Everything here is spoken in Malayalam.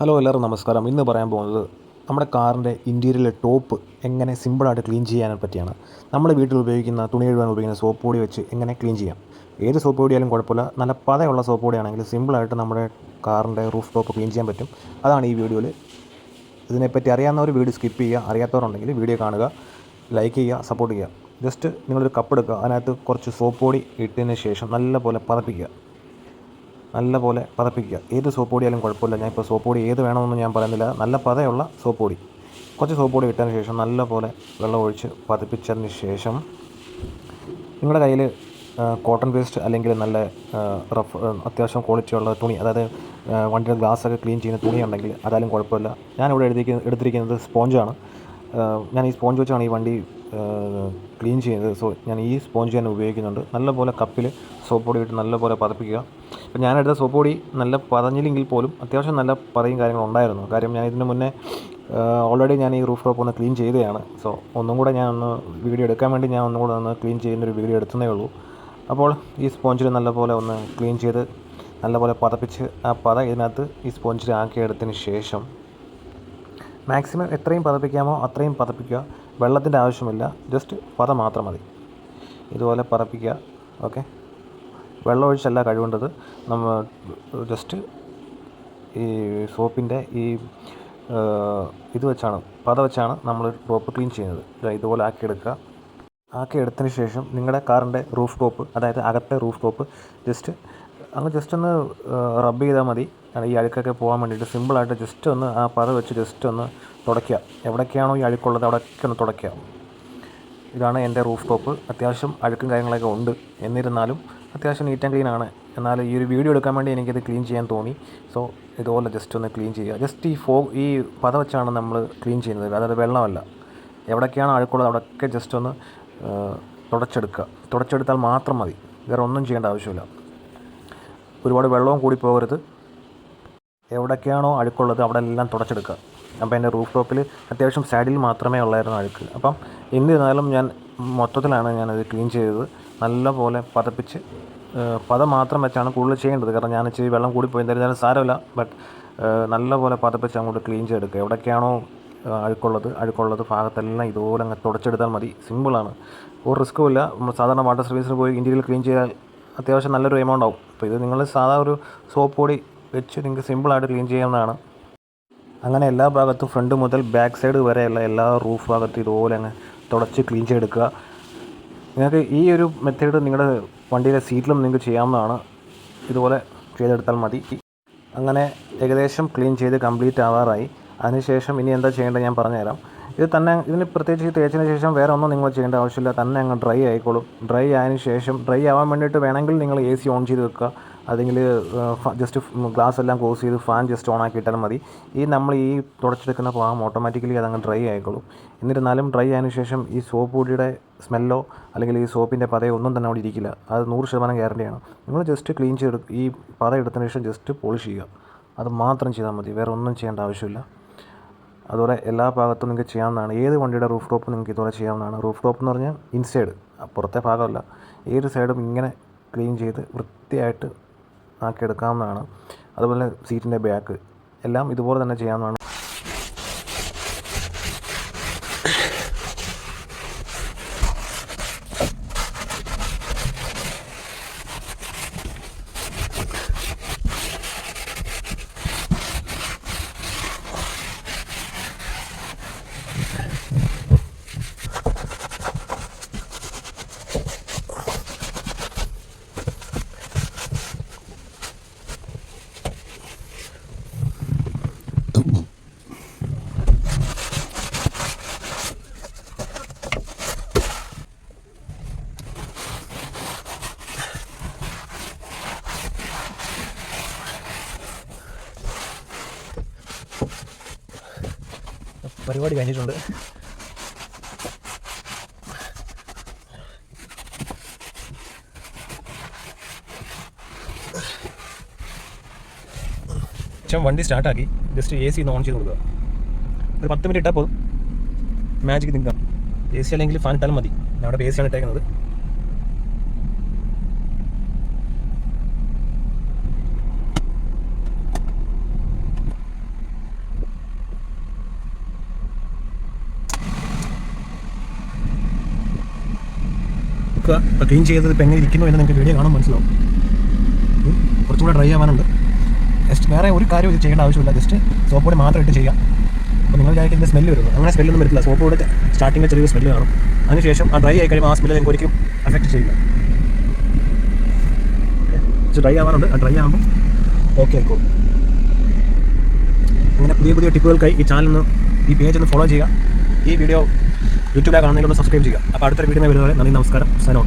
ഹലോ എല്ലാവർക്കും നമസ്കാരം. ഇന്ന് പറയാൻ പോകുന്നത് നമ്മുടെ കാറിന്റെ ഇന്റീരിയറിലെ ടോപ്പ് എങ്ങനെ സിമ്പിളായിട്ട് ക്ലീൻ ചെയ്യാനെ പറ്റിയാണ്. നമ്മുടെ വീട്ടിൽ ഉപയോഗിക്കുന്ന തുണി കഴുകാൻ ഉപയോഗിക്കുന്ന സോപ്പ് പൊടി വെച്ച് എങ്ങനെ ക്ലീൻ ചെയ്യാം. ഏത് സോപ്പ് പൊടിയാലും കുഴപ്പമില്ല. നല്ല പതയുള്ള സോപ്പ് പൊടിയാണെങ്കിൽ സിമ്പിളായിട്ട് നമ്മുടെ കാറിന്റെ റൂഫ് ടോപ്പ് ക്ലീൻ ചെയ്യാൻ പറ്റും. അതാണ് ഈ വീഡിയോയിൽ. ഇതിനെപ്പറ്റി അറിയാവുന്നവർ വീഡിയോ സ്കിപ്പ് ചെയ്യുക. അറിയാത്തവരുണ്ടെങ്കിൽ വീഡിയോ കാണുക ലൈക്ക് ചെയ്യുക സപ്പോർട്ട് ചെയ്യുക. ജസ്റ്റ് നിങ്ങളൊരു കപ്പ് എടുക്കുക അതിനകത്ത് കുറച്ച് സോപ്പ് പൊടി ഇട്ടതിന് ശേഷം നല്ലപോലെ പതപ്പിക്കുക. നല്ലപോലെ പതപ്പിക്കുക. ഏത് സോപ്പ് പൊടിയാലും കുഴപ്പമില്ല. ഞാൻ ഇപ്പോൾ സോപ്പ് പൊടി ഏത് വേണമെന്ന് ഞാൻ പറയുന്നില്ല. നല്ല പതയുള്ള സോപ്പ് പൊടി. കുറച്ച് സോപ്പ് പൊടി ഇട്ടതിന് ശേഷം നല്ലപോലെ വെള്ളം ഒഴിച്ച് പതപ്പിച്ചതിന് ശേഷം നിങ്ങളുടെ കയ്യിൽ കോട്ടൺ വേസ്റ്റ് അല്ലെങ്കിൽ നല്ല റഫ് അത്യാവശ്യം ക്വാളിറ്റിയുള്ള തുണി അതായത് വണ്ടിയുടെ ഗ്ലാസ് ഒക്കെ ക്ലീൻ ചെയ്യുന്ന തുണി ഉണ്ടെങ്കിൽ അതായാലും കുഴപ്പമില്ല. ഞാനിവിടെ എഴുതിയിരിക്കുന്ന എടുത്തിരിക്കുന്നത് സ്പോഞ്ചാണ്. ഞാൻ ഈ സ്പോഞ്ച് വെച്ചാണ് ഈ വണ്ടി ക്ലീൻ ചെയ്യുന്നത്. സോ ഞാൻ ഈ സ്പോഞ്ച് തന്നെ ഉപയോഗിക്കുന്നുണ്ട്. നല്ലപോലെ കപ്പിൽ സോപ്പ് പൊടി ഇട്ട് നല്ലപോലെ പതപ്പിക്കുക. ഇപ്പം ഞാനെടുത്ത സോപ്പ് പൊടി നല്ല പതഞ്ഞില്ലെങ്കിൽ പോലും അത്യാവശ്യം നല്ല പതയും കാര്യങ്ങളും ഉണ്ടായിരുന്നു. കാര്യം ഞാൻ ഇതിന് മുന്നേ ഓൾറെഡി ഞാൻ ഈ റൂഫ് ടോപ്പ് ഒന്ന് ക്ലീൻ ചെയ്തതാണ്. സോ ഒന്നും കൂടെ ഞാൻ ഒന്ന് വീഡിയോ എടുക്കാൻ വേണ്ടി ഞാൻ ഒന്നും കൂടെ ഒന്ന് ക്ലീൻ ചെയ്യുന്നൊരു വീഡിയോ എടുത്തതേ ഉള്ളൂ. അപ്പോൾ ഈ സ്പോഞ്ചിൽ നല്ലപോലെ ഒന്ന് ക്ലീൻ ചെയ്ത് നല്ലപോലെ പതപ്പിച്ച് ആ പത ഇതിനകത്ത് ഈ സ്പോഞ്ചിൽ ആക്കിയെടുത്തതിന് ശേഷം മാക്സിമം എത്രയും പതപ്പിക്കാമോ അത്രയും പതപ്പിക്കുക. വെള്ളത്തിന്റെ ആവശ്യമില്ല. ജസ്റ്റ് പത മാത്രം മതി. ഇതുപോലെ പതപ്പിക്കുക. ഓക്കെ വെള്ളം ഒഴിച്ചല്ല കഴുകേണ്ടത് നമ്മൾ ജസ്റ്റ് ഈ സോപ്പിന്റെ ഈ ഇത് വെച്ചാണ് പത വെച്ചാണ് നമ്മൾ ടോപ്പ് ക്ലീൻ ചെയ്യുന്നത്. ഇതുപോലെ ആക്കിയെടുക്കുക. ആക്കിയെടുത്തതിന് ശേഷം നിങ്ങളുടെ കാറിന്റെ റൂഫ് ടോപ്പ് അതായത് അകത്തെ റൂഫ് ടോപ്പ് ജസ്റ്റ് അങ്ങ് ജസ്റ്റ് ഒന്ന് റബ്ബ് ചെയ്താൽ മതി. ഈ അഴുക്കൊക്കെ പോകാൻ വേണ്ടിയിട്ട് സിമ്പിളായിട്ട് ജസ്റ്റ് ഒന്ന് ആ പത വെച്ച് ജസ്റ്റ് ഒന്ന് തുടയ്ക്കുക. എവിടേക്കാണോ ഈ അഴുക്കുള്ളത് അവിടെയൊക്കെ ഒന്ന് തുടയ്ക്കുക. ഇതാണ് എന്റെ റൂഫ് ടോപ്പ് അത്യാവശ്യം അഴുക്കും കാര്യങ്ങളൊക്കെ ഉണ്ട്. എന്നിരുന്നാലും അത്യാവശ്യം നീറ്റ് ആൻഡ് ക്ലീൻ ആണ്. എന്നാൽ ഈ ഒരു വീഡിയോ എടുക്കാൻ വേണ്ടി എനിക്കത് ക്ലീൻ ചെയ്യാൻ തോന്നി. സോ ഇതുപോലെ ജസ്റ്റ് ഒന്ന് ക്ലീൻ ചെയ്യുക. ജസ്റ്റ് ഈ ഫോ ഈ പത വെച്ചാണ് നമ്മൾ ക്ലീൻ ചെയ്യുന്നത്. അതായത് വെള്ളമല്ല. എവിടൊക്കെയാണ് അഴുക്കുള്ളത് അവിടെയൊക്കെ ജസ്റ്റ് ഒന്ന് തുടച്ചെടുക്കുക. തുടച്ചെടുത്താൽ മാത്രം മതി. വേറെ ഒന്നും ചെയ്യേണ്ട ആവശ്യമില്ല. ഒരുപാട് വെള്ളവും കൂടി പോകരുത്. എവിടൊക്കെയാണോ അഴുക്കുള്ളത് അവിടെ എല്ലാം തുടച്ചെടുക്കുക. അപ്പോൾ എന്റെ റൂഫ് ടോപ്പിൽ അത്യാവശ്യം സൈഡിൽ മാത്രമേ ഉള്ളായിരുന്നു അഴുക്ക്. അപ്പം എന്നിരുന്നാലും ഞാൻ മൊത്തത്തിലാണ് ഞാനത് ക്ലീൻ ചെയ്തത്. നല്ലപോലെ പതപ്പിച്ച് പത മാത്രം വെച്ചാണ് കൂടുതൽ ചെയ്യേണ്ടത്. കാരണം ഞാൻ ഇച്ചിരി വെള്ളം കൂടി പോയി എന്തായാലും സാരമില്ല. ബട്ട് നല്ലപോലെ പതപ്പിച്ച് അങ്ങോട്ട് ക്ലീൻ ചെയ്തെടുക്കുക. എവിടെയൊക്കെയാണോ അഴുക്കുള്ളത് അഴുക്കുള്ളത് ഭാഗത്തെല്ലാം ഇതുപോലെ അങ്ങ് തുടച്ചെടുത്താൽ മതി. സിമ്പിളാണ്. ഒരു റിസ്ക്കും ഇല്ല. സാധാരണ വാട്ടർ സർവീസിന് പോയി ഇന്റീരിയൽ ക്ലീൻ ചെയ്താൽ അത്യാവശ്യം നല്ലൊരു എമൗണ്ട് ആവും. അപ്പോൾ ഇത് നിങ്ങൾ സാധാ ഒരു സോപ്പ് പൊടി വെച്ച് നിങ്ങൾക്ക് സിമ്പിളായിട്ട് ക്ലീൻ ചെയ്യാവുന്നതാണ്. അങ്ങനെ എല്ലാ ഭാഗത്തും ഫ്രണ്ട് മുതൽ ബാക്ക് സൈഡ് വരെയുള്ള എല്ലാ റൂഫ് ഭാഗത്തും ഇതുപോലെ അങ്ങ് തുടച്ച് ക്ലീൻ ചെയ്തെടുക്കുക. നിങ്ങൾക്ക് ഈ ഒരു മെത്തേഡ് നിങ്ങളുടെ വണ്ടിയിലെ സീറ്റിലും നിങ്ങൾക്ക് ചെയ്യാവുന്നതാണ്. ഇതുപോലെ ചെയ്തെടുത്താൽ മതി. അങ്ങനെ ഏകദേശം ക്ലീൻ ചെയ്ത് കംപ്ലീറ്റ് ആവാറായി. അതിനുശേഷം ഇനി എന്താ ചെയ്യേണ്ടത് ഞാൻ പറഞ്ഞുതരാം. ഇത് തന്നെ ഇതിന് പ്രത്യേകിച്ച് തേച്ചതിന് ശേഷം വേറെ ഒന്നും നിങ്ങൾ ചെയ്യേണ്ട ആവശ്യമില്ല. തന്നെ അങ്ങ് ഡ്രൈ ആയിക്കോളും. ഡ്രൈ ആയതിനു ശേഷം ഡ്രൈ ആവാൻ വേണ്ടിയിട്ട് വേണമെങ്കിൽ നിങ്ങൾ എ സി ഓൺ ചെയ്ത് വെക്കുക. അല്ലെങ്കിൽ ജസ്റ്റ് ഗ്ലാസ് എല്ലാം ക്ലോസ് ചെയ്ത് ഫാൻ ജസ്റ്റ് ഓൺ ആക്കി ഇട്ടാലും മതി. ഈ നമ്മൾ ഈ തുടച്ചെടുക്കുന്ന ഭാഗം ഓട്ടോമാറ്റിക്കലി അതങ്ങ് ഡ്രൈ ആയിക്കോളും. എന്നിരുന്നാലും ഡ്രൈ ആയതിനു ശേഷം ഈ സോപ്പ് പൊടിയുടെ സ്മെല്ലോ അല്ലെങ്കിൽ ഈ സോപ്പിന്റെ പതയോ ഒന്നും തന്നെ അവിടെ ഇരിക്കില്ല. അത് നൂറ് ശതമാനം ഗ്യാരണ്ടിയാണ് നിങ്ങൾ ജസ്റ്റ് ക്ലീൻ ചെയ്ത് ഈ പത എടുത്തതിന് ശേഷം ജസ്റ്റ് പോളിഷ് ചെയ്യുക. അത് മാത്രം ചെയ്താൽ മതി. വേറെ ഒന്നും ചെയ്യേണ്ട ആവശ്യമില്ല. അതുപോലെ എല്ലാ ഭാഗത്തും നിങ്ങൾക്ക് ചെയ്യാവുന്നതാണ്. ഏത് വണ്ടിയുടെ റൂഫ് ടോപ്പ് നിങ്ങൾക്ക് ഇതുപോലെ ചെയ്യാവുന്നതാണ്. റൂഫ് ടോപ്പ് എന്ന് പറഞ്ഞാൽ ഇൻസൈഡ് പുറത്തെ ഭാഗമല്ല. ഏത് സൈഡും ഇങ്ങനെ ക്ലീൻ ചെയ്ത് വൃത്തിയായിട്ട് ആക്കിയെടുക്കാവുന്നതാണ് അതുപോലെ സീറ്റിന്റെ ബാക്ക് എല്ലാം ഇതുപോലെ തന്നെ ചെയ്യാവുന്നതാണ്. പരിപാടി കഴിഞ്ഞിട്ടുണ്ട്. ഞാൻ വണ്ടി സ്റ്റാർട്ടാക്കി. ജസ്റ്റ് എ സി ഒന്ന് ഓൺ ചെയ്ത് കൊടുക്കുക. ഒരു പത്ത് മിനിറ്റ് ഇട്ടാൽ പോകും മാജിക്ക് നിൽക്കാം എ സി അല്ലെങ്കിൽ ഫാൻ ഇട്ടാലും മതി. അവിടെ എ സിയാണ് ഇട്ടേക്കുന്നത്. നോക്കുക. ഇപ്പോൾ ക്ലീൻ ചെയ്തത് ഇപ്പം എങ്ങനെ ഇരിക്കുന്നു എന്ന് നിങ്ങൾക്ക് വീഡിയോ കാണാൻ മനസ്സിലാവും. കുറച്ചുകൂടെ ഡ്രൈ ആവാനുണ്ട്. ജസ്റ്റ് വേറെ ഒരു കാര്യം ഇത് ചെയ്യേണ്ട ആവശ്യമില്ല. ജസ്റ്റ് സോപ്പ് മാത്രം ഇട്ട് ചെയ്യാം അപ്പോൾ നിങ്ങൾ വിചാരിക്കും ഇതിന്റെ സ്മെല്ല് വരുന്നു അങ്ങനെ സ്മെല്ലൊന്നും വരില്ല സോപ്പ് കൂടെ സ്റ്റാർട്ടിങ്ങിൽ ചെറിയ സ്മെല്ല് കാണും. അതിനുശേഷം ആ ഡ്രൈ ആയി കഴിയുമ്പോൾ ആ സ്മെല്ല് നിങ്ങൾക്ക് ഒരിക്കലും അഫക്റ്റ് ചെയ്യില്ല. ഡ്രൈ ആവാറുണ്ട് ആ ഡ്രൈ ആകുമ്പോൾ ഓക്കെ ആയിക്കോളും അങ്ങനെ പുതിയ പുതിയ ടിപ്പുകൾക്കായി ഈ ചാനൽ ഒന്ന് ഈ പേജ് ഒന്ന് ഫോളോ ചെയ്യുക. ഈ വീഡിയോ യൂട്യൂബിലാണ് കാണുന്നതിൽ ഒന്ന് സബ്സ്ക്രൈബ് ചെയ്യുക. അപ്പോൾ അടുത്തൊരു വീഡിയോ വരുന്നത് നന്ദി നമസ്കാരം. സനോട്ട്